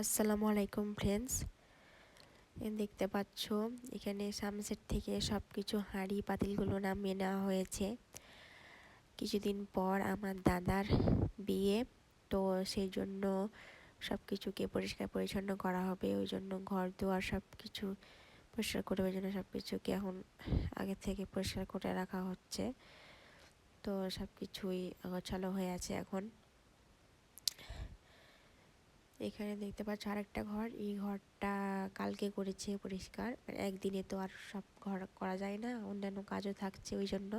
আসসালামু আলাইকুম ফ্রেন্ডস দেখতে পাচ্ছ, এখানে সামসেট থেকে সব কিছু হাঁড়ি পাতিলগুলো নামিয়ে নেওয়া হয়েছে। কিছুদিন পর আমার দাদার বিয়ে, তো সেই জন্য সব কিছুকে পরিষ্কার পরিচ্ছন্ন করা হবে। ওই জন্য ঘর দুয়ার সব কিছু পরিষ্কার করে, ওই জন্য সব কিছুকে এখন আগে থেকে পরিষ্কার করে রাখা হচ্ছে। তো সব কিছুই গোছালো হয়ে আছে এখন। এখানে দেখতে পাচ্ছ আরেকটা ঘর। এই ঘরটা কালকে করেছে পরিষ্কার। মানে একদিনে তো আর সব ঘর করা যায় না, অন্যান্য কাজও থাকছে ওই জন্য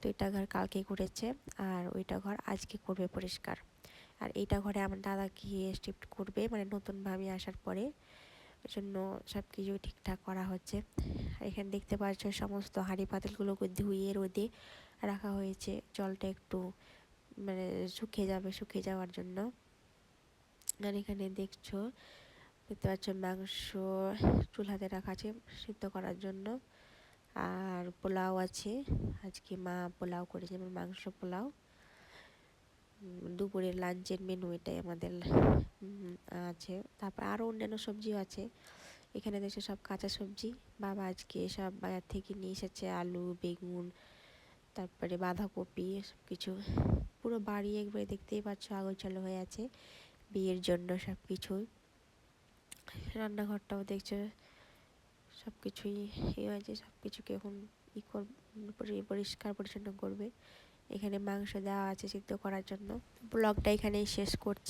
তো এটা ঘর কালকে করেছে আর ওইটা ঘর আজকে করবে পরিষ্কার। আর এইটা ঘরে আমার দাদা গিয়ে শিফট করবে মানে নতুনভাবে আসার পরে। ওই জন্য সব কিছু ঠিকঠাক করা হচ্ছে। আর এখানে দেখতে পাচ্ছ সমস্ত হাঁড়ি পাতিলগুলোকে ধুয়ে রোদে রাখা হয়েছে। জলটা একটু মানে শুকিয়ে যাবে, শুকিয়ে যাওয়ার জন্য। আর এখানে দেখছ। দেখতে পাচ্ছ মাংস চুলাতে রাখা আছে সিদ্ধ করার জন্য। আর পোলাও আছে। আজকে মা পোলাও করেছে যেমন মাংস পোলাও। দুপুরের লাঞ্চের মেনু এটাই আমাদের আছে। তারপর আরও অন্যান্য সবজিও আছে। এখানে দেখছে সব কাঁচা সবজি। বাবা আজকে সব বাজার থেকে নিয়ে এসেছে আলু, বেগুন, তারপরে বাঁধাকপি সব কিছু পুরো বাড়ি একবারে দেখতেই পাচ্ছ আগোছালো হয়ে আছে। বিয়ের জন্য সব কিছুই রান্নাঘরটাও দেখছে সব কিছুই ইয়ে হয়েছে সব কিছুকে এখন ই কর পরিষ্কার পরিচ্ছন্ন করবে। এখানে মাংস দেওয়া আছে সিদ্ধ করার জন্য। ব্লগটা এখানেই শেষ করছি।